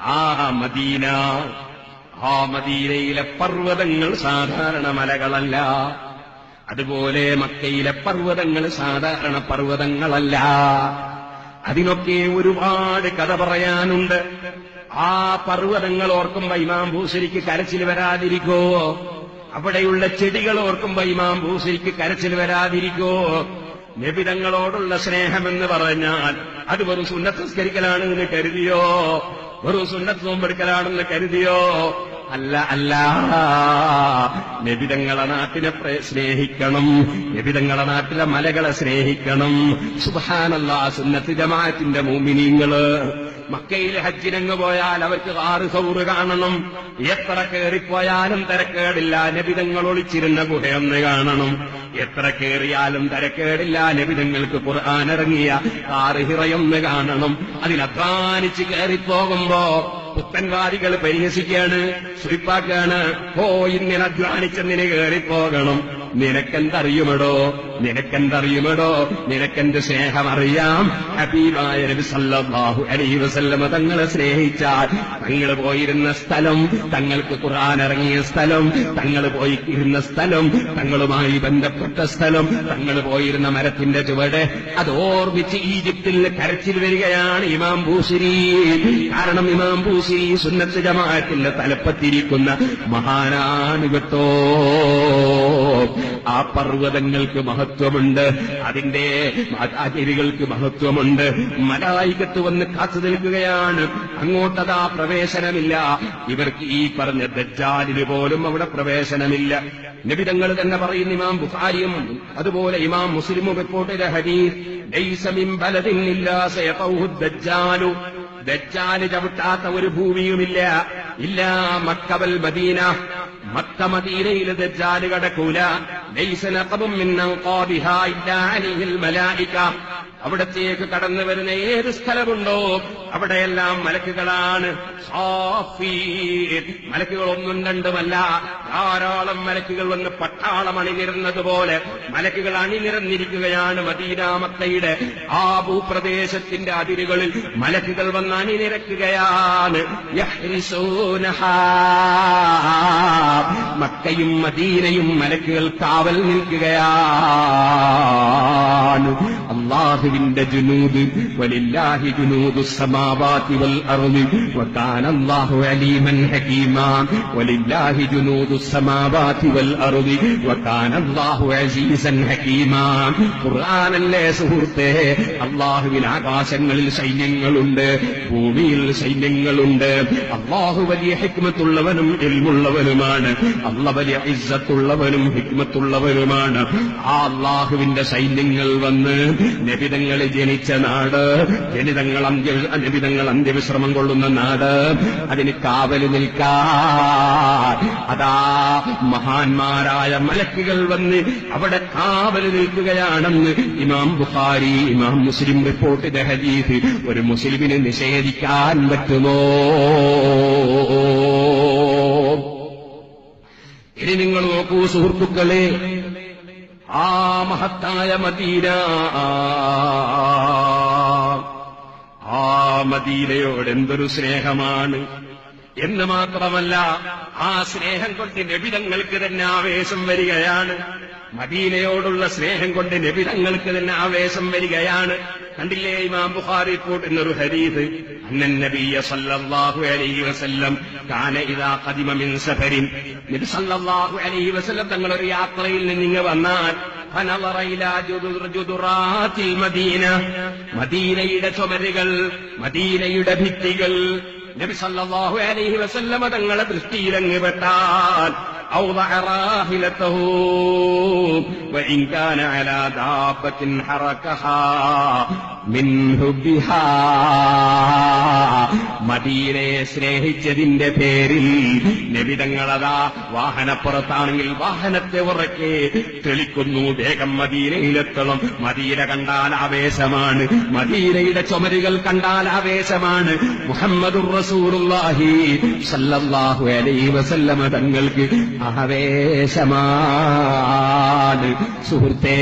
ആ മദീന. ആ മദീനയിലെ പർവതങ്ങൾ സാധാരണ മലകളല്ല. അതുപോലെ മക്കയിലെ പർവതങ്ങൾ സാധാരണ പർവതങ്ങളല്ല. അതിനൊക്കെ ഒരുപാട് കഥ പറയാനുണ്ട്. ആ പർവതങ്ങൾ ഓർക്കുമ്പോ ഇമാം ഭൂസരിക്ക് കരച്ചിൽ വരാതിരിക്കോ? അവിടെയുള്ള ചെടികൾ ഓർക്കുമ്പോ ഇമാം ഭൂസരിക്ക് കരച്ചിൽ വരാതിരിക്കോ? നബിതങ്ങളോടുള്ള സ്നേഹമെന്ന് പറഞ്ഞാൽ അത് വെറും സുന്നത്തസ്കരിക്കലാണെന്ന് കരുതിയോ? വെറും സുന്നത്ത് നോമ്പെടുക്കലാണെന്ന് കരുതിയോ? അല്ല അല്ല. നബിതങ്ങളെ നാട്ടിനെ സ്നേഹിക്കണം. നബിതങ്ങളെ നാട്ടിലെ മലകളെ സ്നേഹിക്കണം. സുബാനല്ല സുന്നത്ത് ജമാഅത്തിന്റെ മൂമിനീങ്ങൾ. മക്കയിൽ ഹജ്ജിനങ്ങ് പോയാൽ അവർക്ക് ആറ് സൗറ് കാണണം. എത്ര കയറിപ്പോയാലും തിരക്കേടില്ല. നബിതങ്ങൾ ഒളിച്ചിരുന്ന ഗുഹയൊന്ന് കാണണം. എത്ര കയറിയാലും തിരക്കേടില്ല. നബിതങ്ങൾക്ക് ഖുർആൻ ഇറങ്ങിയ ആറ് ഹിറയൊന്ന് കാണണം. അതിനധ്വാനിച്ച് കയറിപ്പോകുമ്പോ പുത്തൻവാദികൾ പരിഹസിക്കാണ് സുരിപ്പാക്കാണ് ഓ ഇങ്ങനെ അധ്വാനിച്ചെന്നിന് കയറിപ്പോകണം. നിനക്കെന്തറിയുമടോ? നിനക്കെന്തറിയുമടോ? നിനക്കെന്റെ സ്നേഹമറിയാം. ഹബീബായ നബി അലൈഹി വസല്ലമ തങ്ങളെ സ്നേഹിച്ചാൽ തങ്ങൾ പോയിരുന്ന സ്ഥലം തങ്ങൾക്ക് ഖുർആൻ ഇറങ്ങിയ സ്ഥലം തങ്ങൾ പോയി ഇരുന്ന സ്ഥലം തങ്ങളുമായി ബന്ധപ്പെട്ട സ്ഥലം തങ്ങൾ പോയിരുന്ന മരത്തിന്റെ ചുവട്. അതോർമിച്ച് ഈജിപ്തിൽ കരച്ചിൽ വരികയാണ് ഇമാം ബൂസിരി കാരണം ഇമാം ബൂസിരി സുന്നത്ത് ജമാഅത്തിന്റെ തലപ്പത്തിരിക്കുന്ന മഹാനാണ് കേട്ടോ ആ പർവതങ്ങൾക്ക് മഹത്വമുണ്ട്. അതിന്റെ അതിരികൾക്ക് മഹത്വമുണ്ട്. മലായികത്ത് വന്ന് കാത്തു നിൽക്കുകയാണ്. അങ്ങോട്ടതാ പ്രവേശനമില്ല. ഇവർക്ക് ഈ പറഞ്ഞ ദജ്ജാലിന് പോലും അവിടെ പ്രവേശനമില്ല. നിബിതങ്ങൾ തന്നെ പറയുന്ന ഇമാം ബുഖാരിയും അതുപോലെ ഇമാം മുസ്ലിമും റിപ്പോർട്ട് ചെയ്ത ഹദീസ് ലൈസ മിൻ ബലദിൻ ഇല്ലാ സയഖഉഹു ദജ്ജാലു. ദജ്ജാൽ ചവിട്ടാത്ത ഒരു ഭൂമിയുമില്ല. ഇല്ല മക്കബൽ മദീന. മക്ക മദീനയിൽ ദജ്ജാൽ കടക്കൂല. ലൈസ നഖബും മിൻ അൻഖാബിഹാ ഇല്ലാ അലൈഹിൽ മലായിക. അവിടത്തേക്ക് കടന്നു വരുന്ന ഏത് സ്ഥലമുണ്ടോ അവിടെയെല്ലാം മലക്കുകളാണ്. മലക്കുകളൊന്നും രണ്ടുമല്ല. ധാരാളം മലക്കുകൾ വന്ന് പട്ടാളം അണിനിരുന്നത് പോലെ മലക്കുകൾ അണിനിരന്നിരിക്കുകയാണ് മദീനാമക്കയുടെ ആ ഭൂപ്രദേശത്തിന്റെ അതിരുകളിൽ മലക്കുകൾ വന്ന് അണിനിരക്കുകയാണ്. മക്കയും മദീനയും മലക്കുകൾ കാവൽ നിൽക്കുകയാണ്. അള്ളാഹുവിന്റെ ജുനൂദ് വലില്ലാഹി ജുനൂദു സമാവാതി വൽ അർളി വകാന അല്ലാഹു അലീമൻ ഹകീമാ വലില്ലാഹി ജുനൂദു സമാവാതി വൽ അർളി വകാന അല്ലാഹു അസീസൻ ഹകീമാ. ഖുർആനല്ലേ സുഹൃത്തേ അള്ളാഹുവിന് ആകാശങ്ങളിൽ സൈന്യങ്ങളുണ്ട് ഭൂമിയിൽ സൈന്യങ്ങളുണ്ട്. അള്ളാഹു വലിയ ഹിക്മത്തുള്ളവനും എൽമുള്ളവനുമാണ് അള്ള വലിയ ഇസ്സത്തുള്ളവനും ഹിക്മത്തുള്ളവനുമാണ്. ആ അള്ളാഹുവിന്റെ സൈന്യങ്ങൾ വന്ന് നബിതങ്ങൾ ജനിച്ച നാട്. ജനിതങ്ങൾ നബിതങ്ങൾ അന്ത്യവിശ്രമം കൊള്ളുന്ന നാട്. അതിന് കാവൽ നിൽക്കാൻ. അതാ മഹാന്മാരായ മലക്കുകൾ വന്ന് അവിടെ കാവൽ നിൽക്കുകയാണെന്ന് ഇമാം ബുഖാരി ഇമാം മുസ്ലിം റിപ്പോർട്ട് ഹദീസ് ഒരു മുസ്ലിമിന് നിഷേധിക്കാൻ പറ്റുമോ? ഇനി നിങ്ങൾ നോക്കൂ സുഹൃത്തുക്കളെ ആ മഹത്തായ മദീന. ആ മദീനയോട് എന്തൊരു സ്നേഹമാണ്. എന്ന് മാത്രമല്ല ആ സ്നേഹം കൊണ്ട് നബിതങ്ങൾക്ക് തന്നെ ആവേശം വരികയാണ്. മദീനയോടുള്ള സ്നേഹം കൊണ്ട് നബിതങ്ങൾക്ക് തന്നെ ആവേശം വരികയാണ്. കണ്ടില്ലേ ഇമാം ബുഖാരി റിപ്പോർട്ട് എന്നൊരു ഹരീത് അന്നൻ നബിയ സല്ലല്ലാഹു അലൈഹി വസല്ലം കാന ഇദാ ഖദിമ മിൻ സഫരിൻ. നബി സല്ലല്ലാഹു അലൈഹി വസല്ലം തങ്ങൾ ഒരു യാത്രയിൽ നിന്ന് വന്നാൽ മദീന. മദീനയുടെ ചുമരുകൾ മദീനയുടെ ഭിത്തികൾ. നബി സല്ലല്ലാഹു അലൈഹി വസല്ലമ തങ്ങളെ ദൃഷ്ടിയിലങ്ങ് പെട്ടാൽ أوضع راحلته وإن كان على دابة حركها من حبها മദീനയെ സ്നേഹിച്ചതിന്റെ പേരിൽ നബിതങ്ങളതാ വാഹനപ്പുറത്താണെങ്കിൽ വാഹനത്തെ ഉറക്കെ തെളിക്കുന്നു വേഗം മദീനയിലെത്തണം മദീന കണ്ടാൽ ആവേശമാണ് മദീനയുടെ ചുമരുകൾ കണ്ടാൽ ആവേശമാണ് മുഹമ്മദുർ റസൂലുള്ളാഹി സല്ലല്ലാഹു അലൈഹി വസല്ലമ തങ്ങൾക്ക് ആവേശമാണ് സുഹൃത്തേ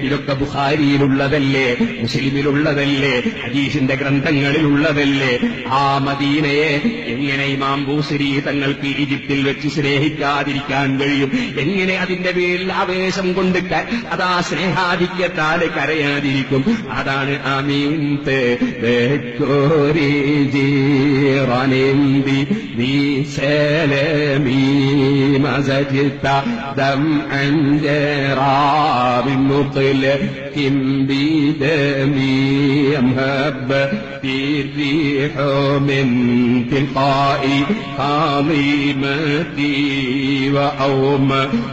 ഇതൊക്കെ ബുഹാരിയിലുള്ളതല്ലേ മുസ്ലിമിലുള്ളതല്ലേ ഹദീസിന്റെ ഗ്രന്ഥങ്ങളിലുള്ളതല്ലേ? ആ മദീനയെ എങ്ങനെ ഇമാം തങ്ങൾക്ക് ഈജിപ്തിൽ വെച്ച് സ്നേഹിക്കാതിരിക്കാൻ കഴിയും? എങ്ങനെ അതിന്റെ പേരിൽ ആവേശം കൊണ്ട് അതാ സ്നേഹാധിക്യത്താൽ കരയാതിരിക്കും? അതാണ് അമീന്ത് ജീറാനെന്തി നീ സലമീ. മസജിത്ത ദം അഞ്ചറാ بمطلق بدمي أمهب الريح من تلقاء عظيمتي وأوم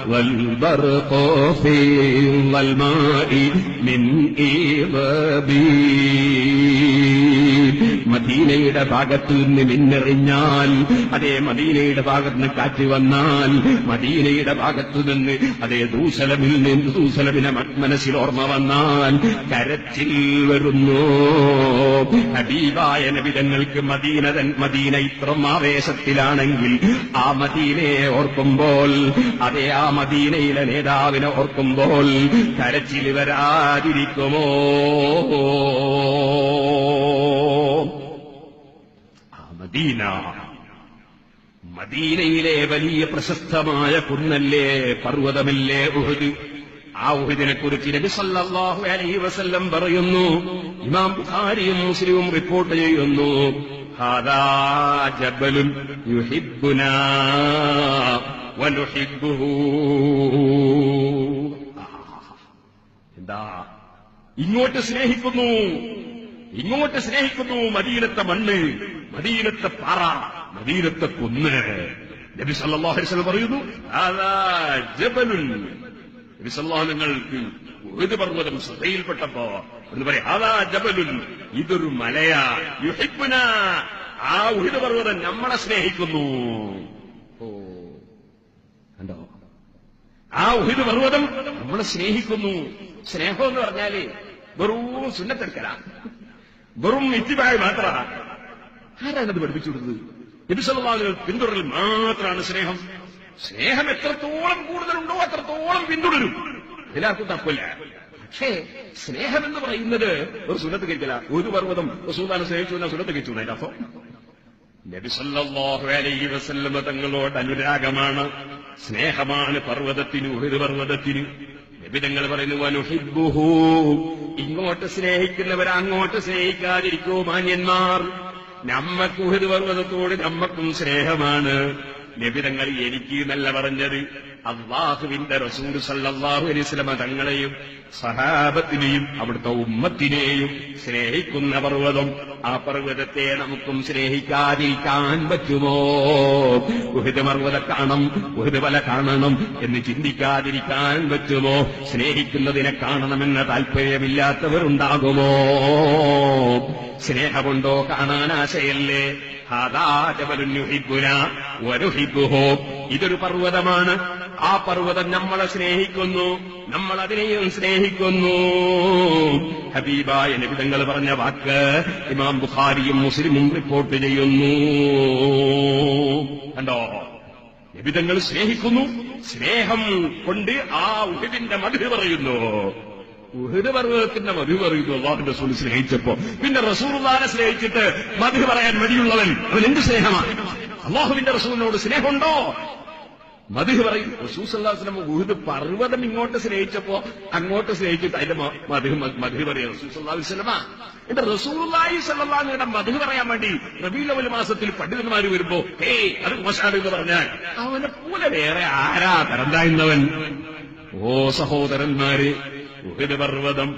والبرق في الظلماء من إضبي മദീനയുടെ ഭാഗത്തു നിന്ന് മിന്നെറിഞ്ഞാൽ അതേ മദീനയുടെ ഭാഗത്ത് നിന്ന് കാറ്റ് വന്നാൽ മദീനയുടെ ഭാഗത്തു നിന്ന് അതേ ദൂസലമിൽ നിന്ന് ദൂസലമിനെ മനസ്സിൽ ഓർമ്മ വന്നാൽ കരച്ചിൽ വരുന്നു. ഹബീബായ നബിതങ്ങൾക്ക് മദീന മദീന ഇത്രം ആവേശത്തിലാണെങ്കിൽ ആ മദീനയെ ഓർക്കുമ്പോൾ അതേ ആ മദീനയിലെ നേതാവിനെ ഓർക്കുമ്പോൾ കരച്ചിൽ വരാതിരിക്കുമോ? ആ മദീന മദീനയിലെ വലിയ പ്രശസ്തമായ കുന്നല്ലേ പർവതമല്ലേ ഉഹദ്? ആ ഉഹദിനെ കുറിച്ച് നബി സല്ലല്ലാഹു അലൈഹി വസല്ലം പറയുന്നു ഇമാം ബുഖാരിയും മുസ്ലിമും റിപ്പോർട്ട് ചെയ്യുന്നു ജബലുൻ എന്താ? ഇങ്ങോട്ട് സ്നേഹിക്കുന്നു ഇങ്ങോട്ട് സ്നേഹിക്കുന്നു മദീനത്തെ മണ്ണ് മദീനത്തെ പാറ. മദീനത്തെ കുന്ന്. നബി സല്ലല്ലാഹു അലൈഹി വസല്ലം പറയുന്നു ജബലുൻ. നബി സല്ലല്ലാഹു നിങ്ങൾക്ക് ഒരു പർവതം ശ്രദ്ധയിൽപ്പെട്ടപ്പോ എന്ന് പറയും അതാ ജബലുൻ. ഇതൊരു മലയാ. യുഹിപ്പുന ആ ഉഹിത പർവതം നമ്മളെ സ്നേഹിക്കുന്നു. ഓ ആ ഉഹിത പർവതം നമ്മളെ സ്നേഹിക്കുന്നു. സ്നേഹം എന്ന് പറഞ്ഞാൽ വെറും സുന്നത്തെടുക്കല വെറും ഇത്തിബായി മാത്ര. ആരാണത് പഠിപ്പിച്ചു കൊടുത്തത്? നബിസല്ലാഹുകൾ പിന്തുടരൽ മാത്രമാണ് സ്നേഹം. സ്നേഹം എത്രത്തോളം കൂടുതലുണ്ടോ അത്രത്തോളം പിന്തുടരും. എല്ലാവർക്കും തപ്പില്ല പക്ഷേ സ്നേഹം എന്ന് പറയുന്നത് ഒരു സുന്നത്ത് കഴിക്കില്ല ഒരു പർവതം സുൽത്താനെ സ്നേഹിച്ചു എന്നാൽ സുന്നത്ത് കഴിച്ചു അതിന്റെ അർത്ഥം നബി സല്ലല്ലാഹു അലൈഹി വസല്ലമ തങ്ങളോട് അനുരാഗമാണ്. സ്നേഹമാണ് പർവതത്തിന് ഒരു പർവതത്തിന്. നബിതങ്ങൾ പറയുന്നു ഇങ്ങോട്ട് സ്നേഹിക്കുന്നവർ അങ്ങോട്ട് സ്നേഹിക്കാതിരിക്കൂ മാന്യന്മാർ. നമ്മക്ക് ഉഹദ് പർവതത്തോട് നമ്മക്കും സ്നേഹമാണ്. നബിതങ്ങൾ എനിക്ക് എന്നല്ല പറഞ്ഞത്. അള്ളാഹുവിന്റെ റസൂൽ സല്ലാഹു അലൈഹി വസല്ലമ തങ്ങളെയും സഹാബത്തിനെയും അവിടുത്തെ ഉമ്മത്തിനെയും സ്നേഹിക്കുന്ന പർവതം. ആ പർവതത്തെ നമുക്കും സ്നേഹിക്കാതിരിക്കാൻ പറ്റുമോ? ഉഹിത പർവത കാണണം ഉഹിത പല കാണണം എന്ന് ചിന്തിക്കാതിരിക്കാൻ പറ്റുമോ? സ്നേഹിക്കുന്നതിനെ കാണണമെന്ന താല്പര്യമില്ലാത്തവരുണ്ടാകുമോ സ്നേഹമുണ്ടോ കാണാൻ ആശയല്ലേ? ഇതൊരു പർവതമാണ്. ആ പർവതം നമ്മളെ സ്നേഹിക്കുന്നു. നമ്മൾ അതിനെയും സ്നേഹിക്കുന്നു. ഹബീബായ നബിതങ്ങൾ പറഞ്ഞ വാക്ക് ഇമാം ബുഖാരിയും മുസ്ലിമും റിപ്പോർട്ട് ചെയ്യുന്നു. കണ്ടോ? നബിതങ്ങൾ സ്നേഹിക്കുന്നു. സ്നേഹം കൊണ്ട് ആ ഉഹിദിന്റെ മധു പറയുന്നു. ഉഹുദ് പർവതത്തിന്റെ മധു പറയുന്നു അള്ളാഹുന്റെ റസൂൽ സ്നേഹിച്ചപ്പോ പിന്നെ റസൂർദാനെ സ്നേഹിച്ചിട്ട് മധു പറയാൻ മടിയുള്ളവൻ അവൻ എന്ത് സ്നേഹമാണ്? അള്ളാഹുവിന്റെ റസൂലിനോട് സ്നേഹമുണ്ടോ? മധു പറയും. റസൂസല്ലാസ്ലം ഉഹുദ് പർവതം ഇങ്ങോട്ട് സ്നേഹിച്ചപ്പോ അങ്ങോട്ട് സ്നേഹിച്ചിട്ട് അതിന്റെ മധു മധു പറയാം. റസൂസല്ലാസ്ലമ എന്റെ റസൂലായി സല്ലാങ്ങളുടെ മധു പറയാൻ വേണ്ടി റബീലവൽ മാസത്തിൽ പണ്ഡിതന്മാര് വരുമ്പോ ഏയ് അത് മോശാണ് എന്ന് പറഞ്ഞാൽ അവനെ പോലെ വേറെ ആരാ തരണ്ടായിരുന്നവൻ ഓ സഹോദരന്മാര് ഉഹദ് പർവതം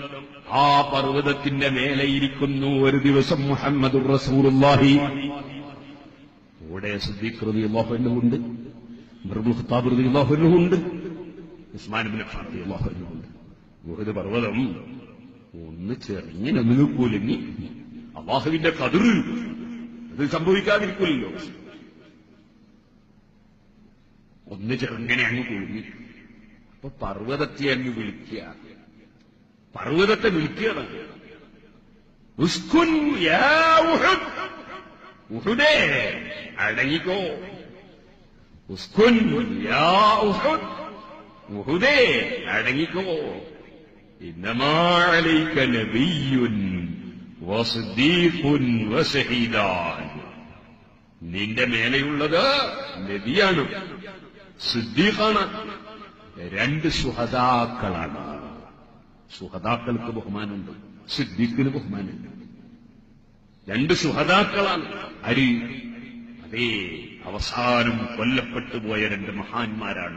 ആ പർവതത്തിന്റെ മേലെയിരിക്കുന്നു ഒരു ദിവസം മുഹമ്മദ് റസൂറുല്ലാഹി കൂടെ സുദ്ദീഖ്റതി അള്ളാഹുണ്ട് മൃദുഖ്താബ് റതി ഉസ്മാൻ ബിൻ അഫ്ഫാൻ അള്ളാഹുണ്ട് ഉഹദ് പർവതം ഒന്ന് ചെറിങ്ങനെ കുലുങ്ങി അള്ളാഹുവിന്റെ കതിർ. അത് സംഭവിക്കാതിരിക്കില്ലല്ലോ. ഒന്ന് ചെറുങ്ങനെ അങ്ങ് കുലുങ്ങി. അപ്പൊ പർവതത്തെ അങ്ങ് വിളിക്കുക. പർവതത്തെ വിളിക്കുകയാണ്. ഉസ്കുൻ യാ ഉഹുദ്. ഉഹുദേ അടങ്ങിക്കോ. ഉസ്കുൻ യാ ഉഹുദ്. ഉഹുദേ അടങ്ങിക്കോ. ഇന്നമാലൈക നബിയുൻ വസ്ദീഖുൻ വസഹീദാൻ. നിന്റെ മേലെയുള്ളത് നബിയാണ്. സിദ്ദീഖാണ്. രണ്ട് സുഹതാക്കളാണ് സുഹതാക്കൾക്ക് ബഹുമാനമുണ്ട് സിദ്ദീഖിന് ബഹുമാനമുണ്ട്. രണ്ട് സുഹതാക്കളാണ് അരി അതേ അവസാനം കൊല്ലപ്പെട്ടു പോയ രണ്ട് മഹാന്മാരാണ്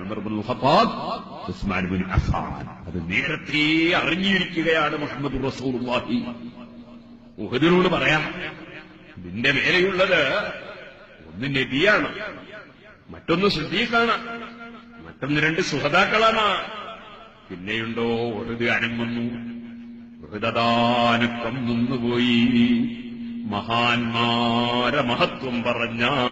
അത് നേരത്തെ അറിഞ്ഞിരിക്കുകയാണ് മുഹമ്മദ് ഉഹദിനോട് പറയാം നിന്റെ മേലെയുള്ളത് ഒന്ന് നബിയാണ് മറ്റൊന്ന് സിദ്ദീഖാണ് മറ്റൊന്ന് രണ്ട് സുഹതാക്കളാണ് പിന്നെയുണ്ടോ ഒരു അനങ്ങുന്നു ഹൃദദാനക്കം നിന്നുപോയി. മഹാന്മാരെ മഹത്വം പറഞ്ഞ